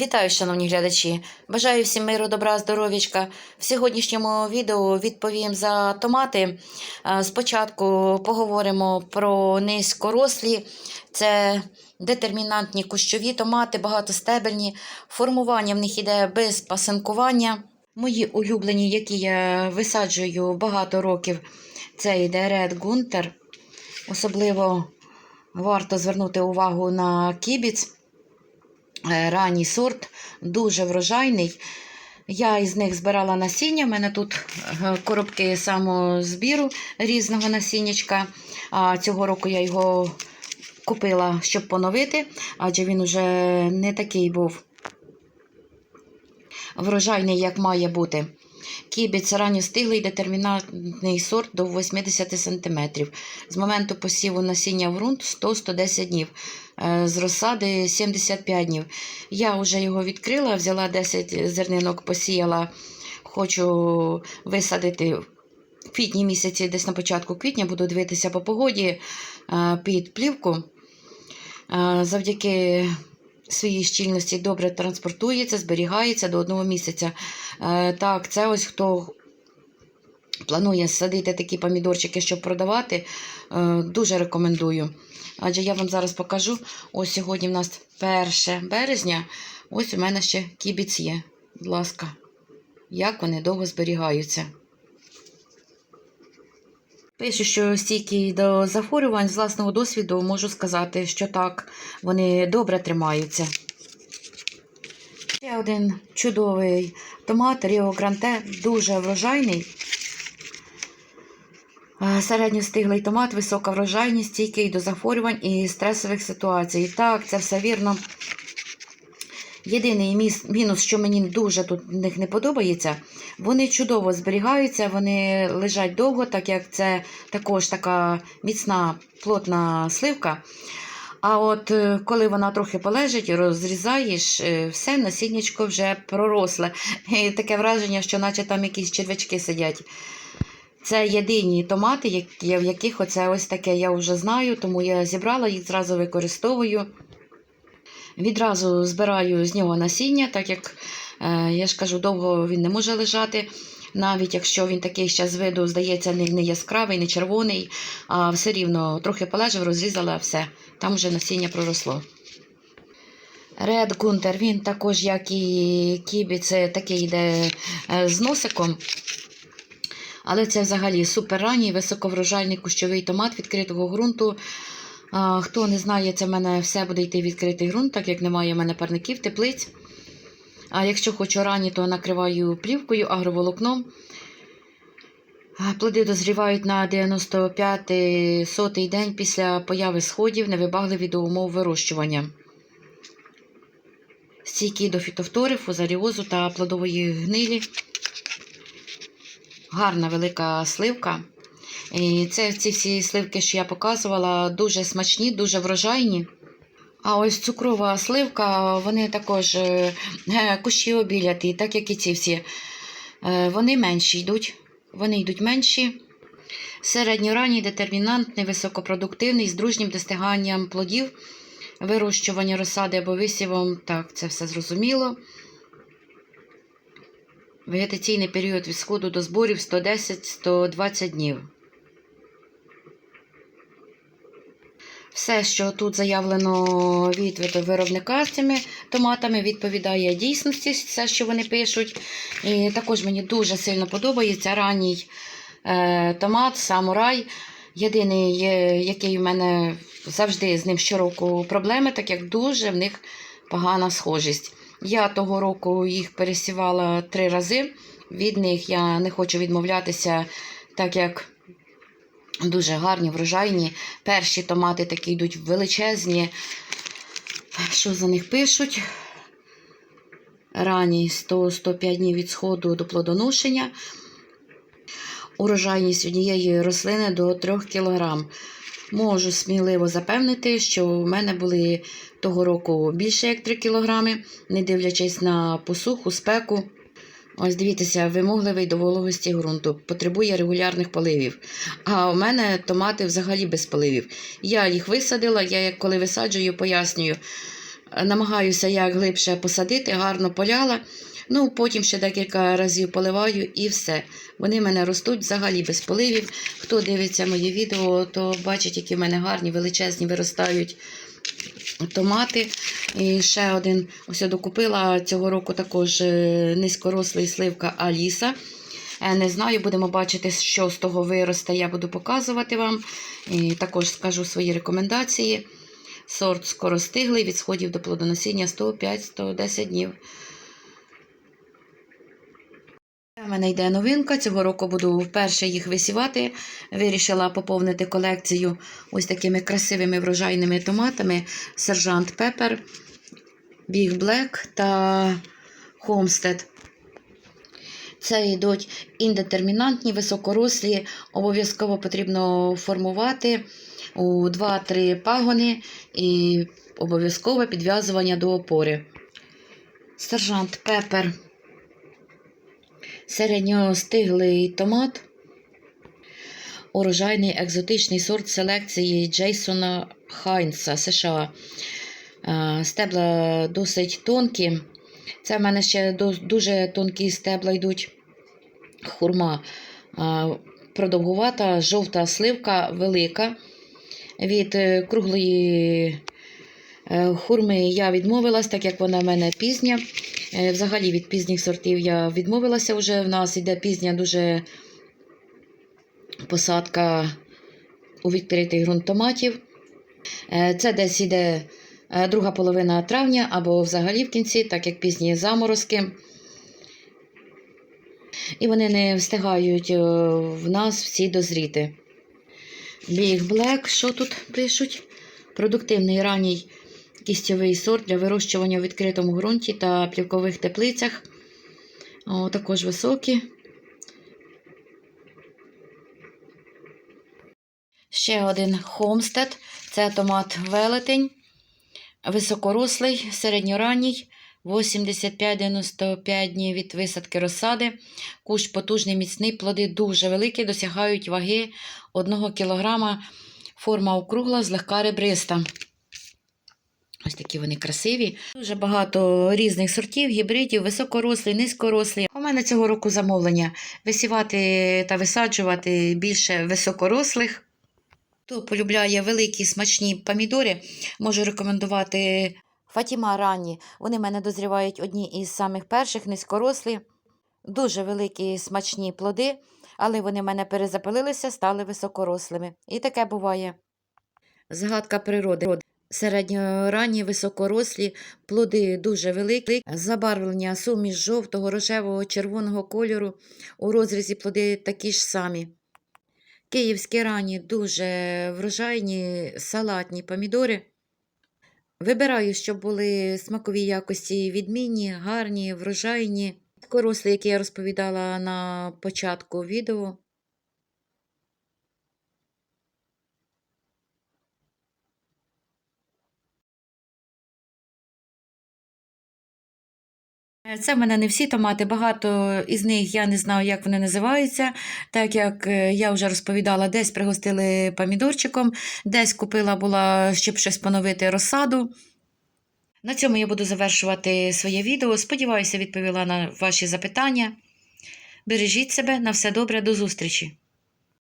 Вітаю, шановні глядачі! Бажаю всім миру, добра, здоров'ячка. В сьогоднішньому відео відповім за томати. Е, Спочатку поговоримо про низькорослі. Це детермінантні кущові томати, багатостебельні. Формування в них іде без пасинкування. Мої улюблені, які я висаджую багато років, це йде Red Gunter. Особливо варто звернути увагу на кібіц. Е, ранній сорт, дуже врожайний. Я із них збирала насіння. У мене тут е, коробки самозбіру різного насіннячка. А цього року я його купила, щоб поновити, адже він уже не такий був врожайний, як має бути. Кібіць ранньостиглий детермінантний сорт до 80 см. З моменту посіву насіння в ґрунт 100-110 днів. Е, З розсади 75 днів. Я вже його відкрила, взяла 10 зернинок, посіяла. Хочу висадити в квітні місяці, десь на початку квітня, буду дивитися по погоді е, під плівку. Е, Завдяки своїй щільності добре транспортується, зберігається до одного місяця. Е, Так, це ось хто планує садити такі помідорчики, щоб продавати, е, дуже рекомендую. Адже я вам зараз покажу. Ось сьогодні в нас 1 березня. Ось у мене ще кібіць є. Будь ласка, як вони довго зберігаються. Пишу, що стійкі до захворювань з власного досвіду можу сказати, що так, вони добре тримаються. Ще один чудовий томат Ріо Гранте, дуже врожайний. Е, Середньостиглий томат, висока врожайність, стійкий до захворювань і стресових ситуацій. Так, це все вірно. Єдиний мінус, що мені дуже тут них не подобається, вони чудово зберігаються, вони лежать довго, так як це також така міцна плотна сливка. А от е, коли вона трохи полежить, розрізаєш, е, все насіннячко вже проросле. І таке враження, що наче там якісь червячки сидять. Це єдині томати, в яких оце ось таке я вже знаю, тому я зібрала їх зразу використовую. Відразу збираю з нього насіння, так як е, я ж кажу, довго він не може лежати. Навіть якщо він такий ще з виду, здається, не, яскравий, не червоний, а все рівно трохи полежав, розрізала все. Там вже насіння проросло. Ред Гунтер, він також, як і Кібі, це такий йде е, з носиком. Але це взагалі суперранній, високоврожайний кущовий томат відкритого ґрунту. Хто не знає, це в мене все буде йти відкритий ґрунт, так як немає в мене парників, теплиць. А якщо хочу ранні, то накриваю плівкою, агроволокном. Плоди дозрівають на 95-й сотий день після появи сходів, невибагливі до умов вирощування. Стійкі до фітофтори, фузаріозу та плодової гнилі. Гарна велика сливка. І це ці всі сливки, що я показувала, дуже смачні, дуже врожайні. А ось цукрова сливка, вони також е, е, кущі обіляті, так як і ці всі. Е, Вони менші йдуть. Вони йдуть менші. Середньоранній детермінантний, високопродуктивний, з дружнім достиганням плодів, вирощування розсади або висівом. Так, це все зрозуміло. Вегетаційний період від сходу до зборів 110-120 днів. Все, що тут заявлено від виробника з цими томатами, відповідає дійсності, все, що вони пишуть. І також мені дуже сильно подобається ранній е, томат, самурай. Єдиний, який в мене завжди з ним щороку проблеми, так як дуже в них погана схожість. Я того року їх пересівала три рази. Від них я не хочу відмовлятися, так як дуже гарні, врожайні. Перші томати такі йдуть величезні. Що за них пишуть? Ранні 100-105 днів від сходу до плодоношення. Урожайність однієї рослини до 3 кг. Можу сміливо запевнити, що в мене були того року більше як 3 кг, не дивлячись на посуху, спеку. Ось дивіться, вимогливий до вологості ґрунту, потребує регулярних поливів. А у мене томати взагалі без поливів. Я їх висадила, я як коли висаджую, пояснюю. намагаюся як глибше посадити, гарно поляла. Ну, потім ще декілька разів поливаю і все. Вони в мене ростуть взагалі без поливів. Хто дивиться моє відео, то бачить, які в мене гарні, величезні виростають томати. І ще один ось я докупила цього року також е, низькорослий сливка Аліса. Е, Не знаю, будемо бачити, що з того виросте, я буду показувати вам. І також скажу свої рекомендації. Сорт скоростиглий, від сходів до плодоносіння 105-110 днів. У мене йде новинка. Цього року буду вперше їх висівати. Вирішила поповнити колекцію ось такими красивими врожайними томатами. Сержант Пепер, Біг Блек та Хомстед. Це йдуть індетермінантні, високорослі. Обов'язково потрібно формувати у 2-3 пагони і обов'язкове підв'язування до опори. Сержант Пепер. Середньостиглий томат. Урожайний екзотичний сорт селекції Джейсона Хайнса США. Е, Стебла досить тонкі. Це в мене ще дуже тонкі стебла йдуть. Хурма е, продовгувата, жовта сливка велика. Від е, круглої хурми я відмовилась, так як вона в мене пізня. Е, Взагалі від пізніх сортів я відмовилася вже. В нас йде пізня дуже посадка у відкритий ґрунт томатів. Е, Це десь йде е, друга половина травня або взагалі в кінці, так як пізні заморозки. І вони не встигають в нас всі дозріти. Біг Блек, що тут пишуть? Продуктивний ранній кістєвий сорт для вирощування у відкритому ґрунті та плівкових теплицях. О, також високі. Ще один Хомстед. Це томат велетень. Високорослий, середньоранній, 85-95 днів від висадки розсади. Кущ потужний, міцний, плоди дуже великі, досягають ваги 1 кг. Форма округла, злегка ребриста. Ось такі вони красиві. Дуже багато різних сортів, гібридів, високорослі, низькорослі. У мене цього року замовлення висівати та висаджувати більше високорослих. Хто полюбляє великі смачні помідори, можу рекомендувати Фатіма ранні. Вони в мене дозрівають одні із самих перших, низькорослі, дуже великі смачні плоди, але вони в мене перезапилилися, стали високорослими. І таке буває. Згадка природи. Середньоранні високорослі, плоди дуже великі, забарвлення суміш жовтого, рожевого, червоного кольору. У розрізі плоди такі ж самі. Київські ранні дуже врожайні салатні помідори. Вибираю, щоб були смакові якості відмінні, гарні, врожайні. Корослі, які я розповідала на початку відео. Це в мене не всі томати, багато із них я не знаю, як вони називаються, так як е, я вже розповідала, десь пригостили помідорчиком, десь купила була, щоб щось поновити розсаду. На цьому я буду завершувати своє відео. Сподіваюся, відповіла на ваші запитання. Бережіть себе, на все добре, до зустрічі!